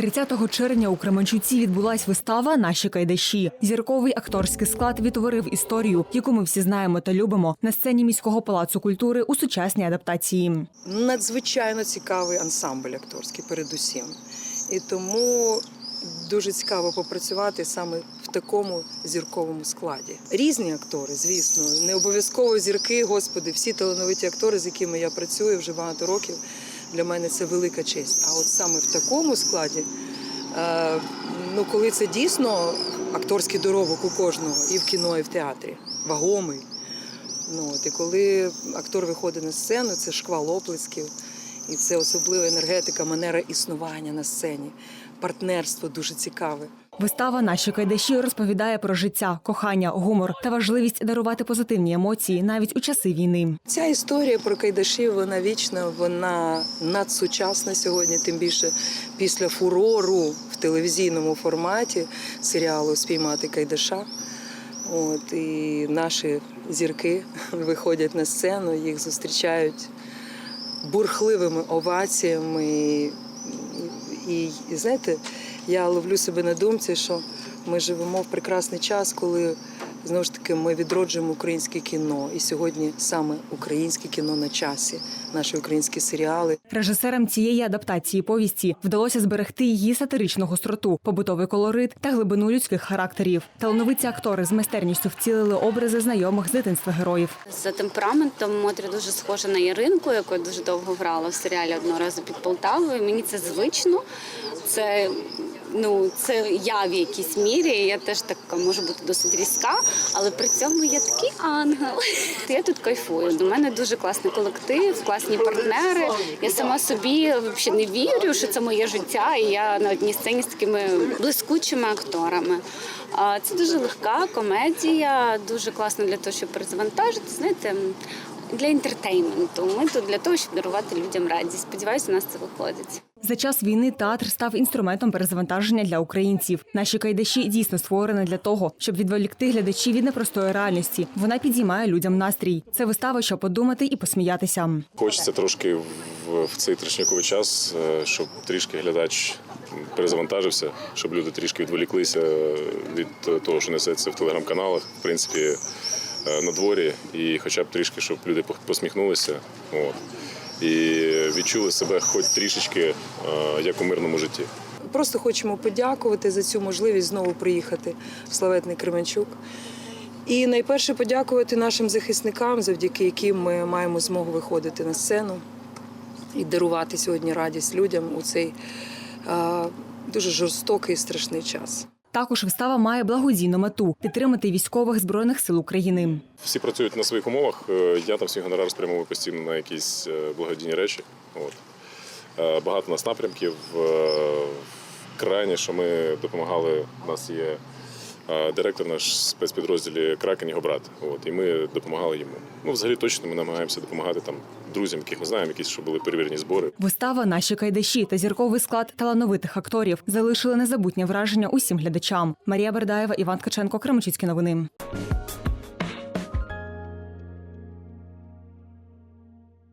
30 червня у Кременчуці відбулась вистава Наші кайдаші. Зірковий акторський склад відтворив історію, яку ми всі знаємо та любимо на сцені міського палацу культури у сучасній адаптації. надзвичайно цікавий ансамбль акторський, передусім. І тому дуже цікаво попрацювати саме в такому зірковому складі. Різні актори, звісно, не обов'язково зірки, господи, всі талановиті актори, з якими я працюю вже багато років. Для мене це велика честь. А от саме в такому складі, е, ну коли це дійсно акторський доробок у кожного, і в кіно, і в театрі, вагомий. Ну, от, і коли актор виходить на сцену, це шквал оплесків, і це особлива енергетика, манера існування на сцені. Партнерство дуже цікаве. Вистава Наші кайдаші розповідає про життя, кохання, гумор та важливість дарувати позитивні емоції навіть у часи війни. Ця історія про кайдашів, вона вічна, вона надсучасна сьогодні, тим більше після фурору в телевізійному форматі серіалу Спіймати кайдаша. От, і наші зірки виходять на сцену, їх зустрічають бурхливими оваціями. І, і, знаєте, я ловлю себе на думці, що ми живемо в прекрасний час, коли знову ж таки ми відроджуємо українське кіно. І сьогодні саме українське кіно на часі, наші українські серіали. Режисерам цієї адаптації повісті вдалося зберегти її сатиричну гостроту, побутовий колорит та глибину людських характерів. Талановиті актори з майстерністю вцілили образи знайомих з дитинства героїв. За темпераментом Мотря дуже схожа на Яринку, яку я дуже довго грала в серіалі одного разу під Полтавою. Мені це звично. Це ну це я в якійсь мірі. Я теж така можу бути досить різка, але при цьому я такий ангел. Я тут кайфую. До мене дуже класний колектив, класні партнери. Я сама собі взагалі не вірю, що це моє життя, і я на одній сцені з такими блискучими акторами. Це дуже легка комедія, дуже класно для того, щоб перезавантажити. Знаєте, для інтертейменту. Ми тут для того, щоб дарувати людям радість. Сподіваюся, у нас це виходить. За час війни театр став інструментом перезавантаження для українців. Наші кайдаші дійсно створені для того, щоб відволікти глядачів від непростої реальності. Вона підіймає людям настрій. Це вистава, щоб подумати і посміятися. Хочеться трошки в, в цей трешняковий час, е, щоб трішки глядач перезавантажився, щоб люди трішки відволіклися від того, що несеться в телеграм-каналах, в принципі, на дворі, і хоча б трішки, щоб люди посміхнулися. От. І відчули себе хоч трішечки е, як у мирному житті. Просто хочемо подякувати за цю можливість знову приїхати в славетний Кременчук. І найперше подякувати нашим захисникам, завдяки яким ми маємо змогу виходити на сцену і дарувати сьогодні радість людям у цей е, дуже жорстокий і страшний час. Також вистава має благодійну мету підтримати військових збройних сил України. Всі працюють на своїх умовах. Е, Я там свій гонорар спрямовую постійно на якісь е, благодійні речі. От. Е, Багато нас напрямків. Крайні, що ми допомагали, у нас є е, директор наш в спецпідрозділі Кракен, його брат. От, і ми допомагали йому. Ну, взагалі точно ми намагаємося допомагати там друзям, яких ми знаємо, якісь, що були перевірені збори. Вистава Наші кайдаші та зірковий склад талановитих акторів залишили незабутнє враження усім глядачам. Марія Бердаєва, Іван Ткаченко, Кременчуцькі новини.